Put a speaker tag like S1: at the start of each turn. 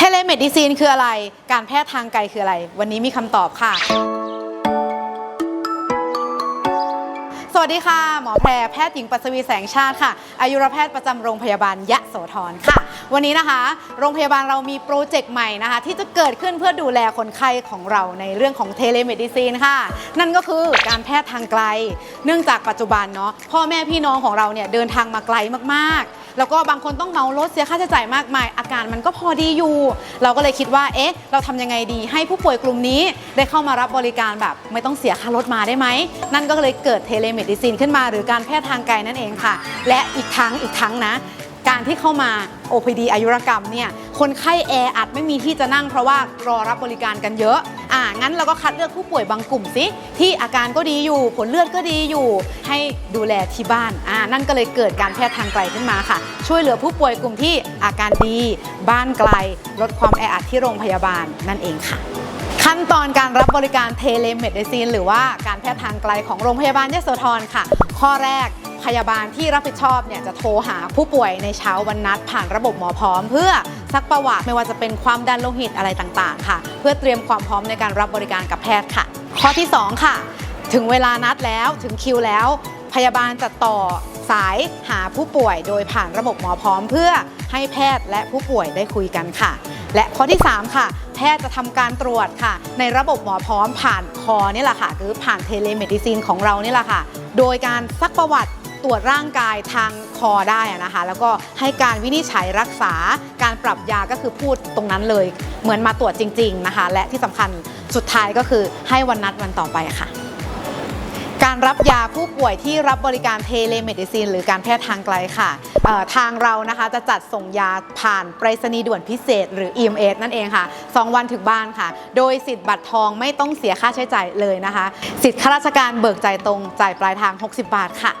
S1: เทเลเมดิซีนคืออะไร การแพทย์ทางไกลคืออะไร วันนี้มีคำตอบค่ะ สวัสดีค่ะ หมอแพรแพทย์หญิงปัสวีแสงชาติค่ะ อายุรแพทย์ประจำโรงพยาบาลยะโสธรค่ะ วันนี้นะคะ โรงพยาบาลเรามีโปรเจกต์ใหม่นะคะ ที่จะเกิดขึ้นเพื่อดูแลคนไข้ของเราในเรื่องของเทเลเมดิซีนค่ะ นั่นก็คือการแพทย์ทางไกล เนื่องจากปัจจุบันเนาะพ่อแม่พี่น้องของเราเนี่ยเดินทางมาไกลมากๆ แล้วก็บางคนต้องเมารถเสียค่าใช้จ่ายมากมาย อาการมันก็พอดีอยู่ เราก็เลยคิดว่าเอ๊ะเราทำยังไงดี ให้ผู้ป่วยกลุ่มนี้ได้เข้ามารับบริการแบบไม่ต้องเสียค่ารถมาได้ไหม นั่นก็เลยเกิดเทเลเมดิซินขึ้นมาหรือการแพทย์ทางไกลนั่นเองค่ะ และอีกทั้งอีกทั้งนะการที่เข้ามา OPD อายุรกรรมเนี่ยคนไข้แออัดไม่มีที่จะนั่งเพราะว่ารอรับบริการกันเยอะ อ่างั้นเราก็คัดเลือกผู้ป่วยบางกลุ่มสิที่อาการก็ดีอยู่ผลเลือดก็ดีอยู่ ให้ดูแลที่บ้านอ่านั่นก็เลยเกิดการแพทย์ทางไกลขึ้นมาค่ะ ช่วยเหลือผู้ป่วยกลุ่มที่อาการดีบ้านไกล ลดความแออัดที่โรงพยาบาลนั่นเองค่ะขั้นตอนการรับบริการเทเลเมดิซีนหรือว่าการแพทย์ทางไกลของโรงพยาบาลยโสธรค่ะ ข้อแรกพยาบาลที่รับผิดชอบเนี่ยจะโทรหาผู้ป่วยในเช้าวันนัดผ่านระบบหมอพร้อมเพื่อ ซักประวัติไม่ว่าจะเป็นความดันโลหิตอะไรต่างๆ ค่ะ เพื่อเตรียมความพร้อมในการรับบริการกับแพทย์ค่ะ ข้อที่ 2 ค่ะ ถึงเวลานัดแล้วถึงคิวแล้ว พยาบาลจะต่อสายหาผู้ป่วยโดยผ่านระบบหมอพร้อมเพื่อให้แพทย์และผู้ป่วยได้คุยกันค่ะ และข้อที่ 3 ค่ะ แพทย์จะทำการตรวจค่ะ ในระบบหมอพร้อมผ่านคอนี่แหละค่ะหรือผ่านเทเลเมดิซีนของเรานี่แหละค่ะ โดยการซักประวัติ ตรวจร่างกายทางคอได้นะคะ แล้วก็ให้การวินิจฉัยรักษาการปรับยาก็คือพูดตรงนั้นเลย เหมือนมาตรวจจริง ๆนะคะ และที่สำคัญสุดท้ายก็คือให้วันนัดวันต่อไปค่ะการรับยาผู้ป่วยที่รับบริการเทเลเมดิซีนหรือการแพทย์ทางไกลค่ะ ทางเรานะคะจะจัดส่งยาผ่านไปรษณีย์ด่วนพิเศษ หรือ EMS นั่นเองค่ะ 2 วันถึงบ้านค่ะ โดยสิทธิ์บัตรทองไม่ต้องเสียค่าใช้จ่ายเลยนะคะ สิทธิ์ข้าราชการเบิกจ่ายตรงจ่ายปลายทาง 60 บาทค่ะ